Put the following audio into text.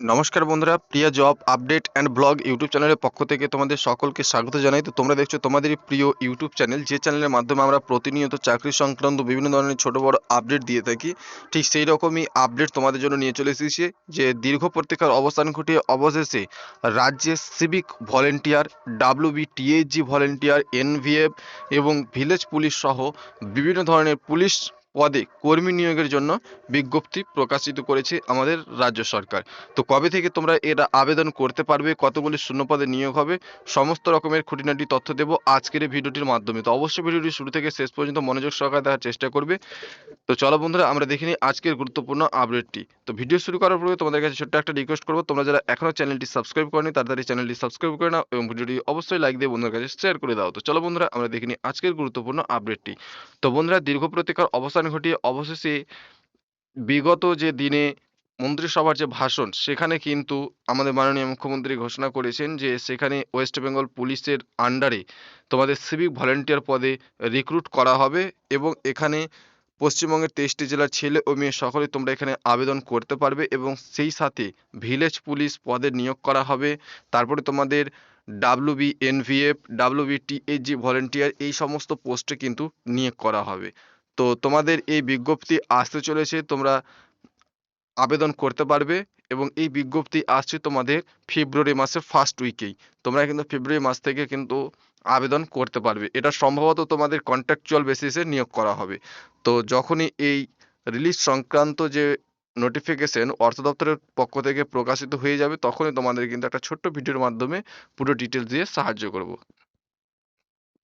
নমস্কার বন্ধুরা, প্রিয় job update and blog YouTube চ্যানেলের পক্ষ থেকে তোমাদের সকলকে স্বাগত জানাই। তো তোমরা দেখছ তোমাদেরই প্রিয় ইউটিউব চ্যানেল, যে চ্যানেলের মাধ্যমে আমরা প্রতিনিয়ত চাকরি সংক্রান্ত বিভিন্ন ধরনের ছোট বড় আপডেট দিয়ে থাকি। ঠিক সেই রকমই আপডেট তোমাদের জন্য নিয়ে চলে এসেছি, যে দীর্ঘ প্রতীক্ষার অবস্থান ঘটিয়ে অবশেষে রাজ্যের civic volunteer WB THG volunteer NVF এবং ভিলেজ পুলিশ সহ বিভিন্ন ধরনের পুলিশ পদে কর্মী নিয়োগের জন্য বিজ্ঞপ্তি প্রকাশিত করেছে আমাদের রাজ্য সরকার। তো কবে থেকে তোমরা এটা আবেদন করতে পারবে, কতগুলি শূন্যপদে নিয়োগ হবে, সমস্ত রকমের খুঁটিনাটি তথ্য দেবো আজকের এই ভিডিওটির মাধ্যমে। তো অবশ্যই ভিডিওটি শুরু থেকে শেষ পর্যন্ত মনোযোগ সহকারে দেখার চেষ্টা করবে। তো চলো বন্ধুরা, আমরা দেখে নিই আজকের গুরুত্বপূর্ণ আপডেটটি। তো ভিডিও শুরু করার পূর্বে তোমাদের কাছে ছোট্ট একটা রিকোয়েস্ট করব, তোমরা যারা এখনও চ্যানেলটি সাবস্ক্রাইব করনি, তাড়াতাড়ি চ্যানেলটি সাবস্ক্রাইব করে নাও এবং ভিডিওটি অবশ্যই লাইক দিয়ে বন্ধুদের কাছে শেয়ার করে দাও। তো চলো বন্ধুরা, আমরা দেখে নিই আজকের গুরুত্বপূর্ণ আপডেটটি। তো বন্ধুরা, দীর্ঘ প্রতীক্ষার অবসান ঘটিয়ে অবশেষে বিগত যে দিনে মন্ত্রিসভার যে ভাষণ, সেখানে কিন্তু আমাদের মাননীয় মুখ্যমন্ত্রী ঘোষণা করেছেন যে সেখানে ওয়েস্ট বেঙ্গল পুলিশের আন্ডারে তোমাদের সিভিক ভলেন্টিয়ার পদে রিক্রুট করা হবে এবং এখানে পশ্চিমবঙ্গের তেইশটি জেলার ছেলে ও মেয়ে সকলে তোমরা এখানে আবেদন করতে পারবে এবং সেই সাথে ভিলেজ পুলিশ পদে নিয়োগ করা হবে। তারপরে তোমাদের WB NVF WB THG volunteer এই সমস্ত পোস্টে কিন্তু নিয়োগ করা হবে। তো তোমাদের এই বিজ্ঞপ্তি আসতে চলেছে, তোমরা আবেদন করতে পারবে এবং এই বিজ্ঞপ্তি আসছে তোমাদের ফেব্রুয়ারি মাসের ফার্স্ট উইকেই তোমরা কিন্তু ফেব্রুয়ারি মাস থেকে কিন্তু আবেদন করতে পারবে। এটা সম্ভবত তোমাদের কন্ট্রাকচুয়াল বেসিসে নিয়োগ করা হবে। তো যখনই এই রিলিজ সংক্রান্ত যে নোটিফিকেশন অর্থ দপ্তরের পক্ষ থেকে প্রকাশিত হয়ে যাবে, তখনই তোমাদের কিন্তু একটা ছোট্ট ভিডিওর মাধ্যমে পুরো ডিটেলস দিয়ে সাহায্য করব।